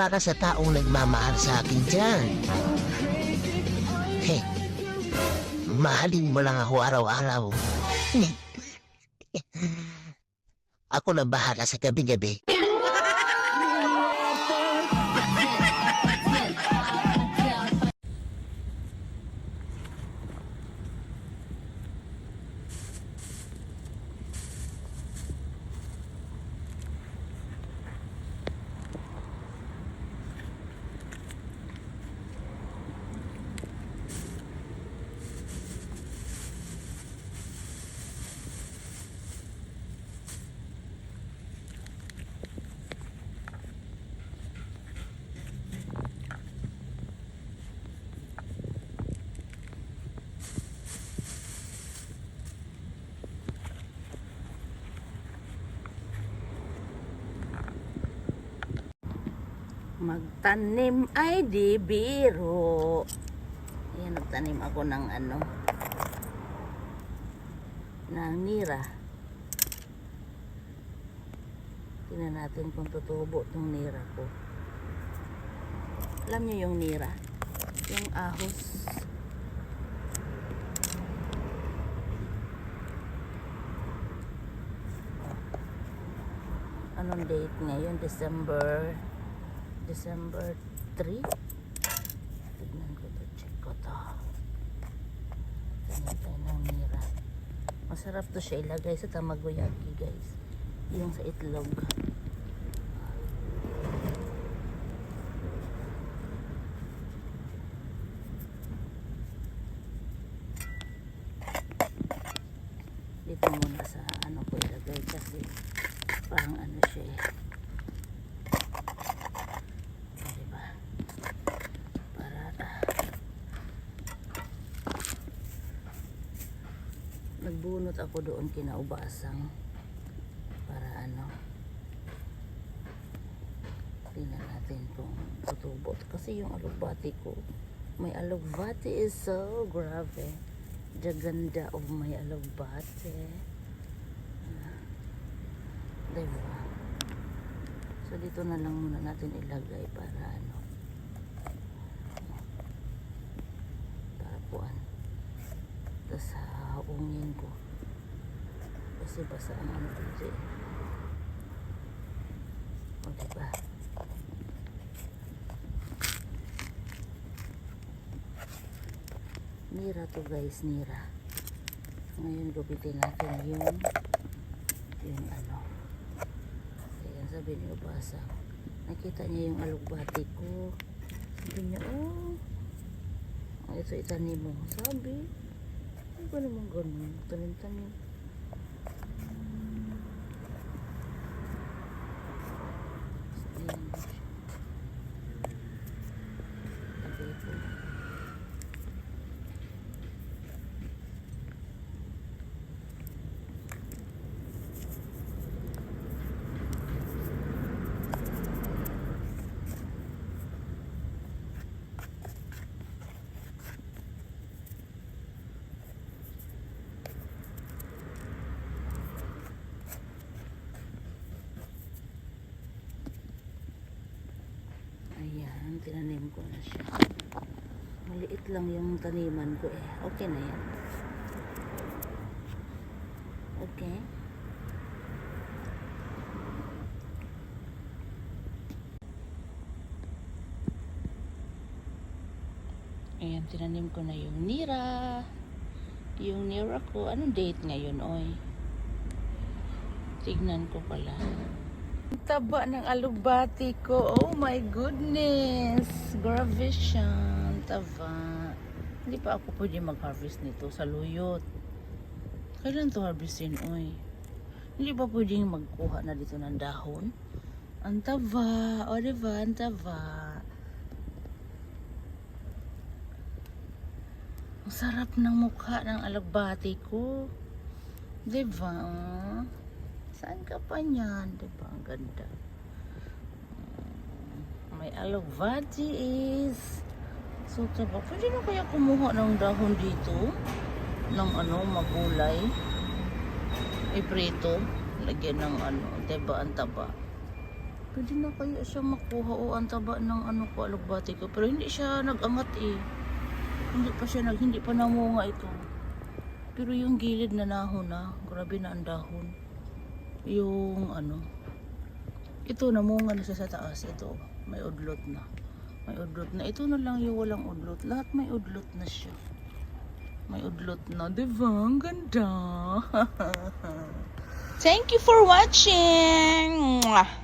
para sa taong nagmamahal sa akin dyan. Hey, mahalin mo lang ako araw-araw. ako na bahala sa gabi-gabi. Magtanim ay di biro. Ayan, nagtanim ako ng ano, ng nira. Tingnan natin kung tutubo itong nira ko. Alam niyo yung nira? Yung ahos. Anong date ngayon? December December 3 tignan ko to check ko to. Tignan tayo ng mira. Masarap to siya ilagay sa tamagoyaki guys. Yung sa itlog. Dito muna sa ano ko ilagay kasi parang ano siya eh o, diba? Para nagbunot ako doon kinaubasang para ano tingnan natin kung tutubo kasi yung alugbati ko may alugbati is so grave the ganda of my alugbati Ah, diba So dito na lang muna natin ilagay para ano. Para puan. Tapos haungin ko. Kasi basa ang eh. O diba? Nira to guys, nira. Ngayon gupitin natin yung yung ano Ayan, sabi ni Ubasa. Nakita niya yung alugbati ko. Sabi niya, oh, ito itanim mo. Sabi, ano ba naman ganun? Tanim-tanim. Ayan mo siya. Lagay ko. Ayan, tinanim ko na siya. Maliit lang yung taniman ko eh. Okay na yan. Okay. Ayan, tinanim ko na yung nira. Yung nira ko, anong date ngayon, oy? Tignan ko pala. Taba ng alugbati ko. Oh my goodness. Grabe siya. Taba. Hindi pa ako pwede mag-harvest nito sa luyot. Kailan to harvestin, oy? Hindi ba pwedeng magkuha na dito ng dahon? Ang taba. O, diba? Ang taba. Ang sarap ng mukha ng alugbati ko. Diba? Saan ka pa niyan? Diba? Ang ganda. Mm, May alugbati is so taba. Pwede na kaya kumuha ng dahon dito? Ng ano, magulay? Iprito? Lagyan ng ano, diba? Ang taba. Pwede na kaya siya makuha o ang taba ng ano ko, alugbati ko. Pero hindi siya nag-angat eh. Hindi pa siya nag, hindi pa namunga ito. Pero yung gilid na nahon na, grabe na ang dahon. Yung ano, ito namunga na siya sa taas. Ito, may udlot na. May udlot na. Ito na lang yung walang udlot. Lahat may udlot na siya. May udlot na. Diba? Ang ganda. Thank you for watching. Mwah.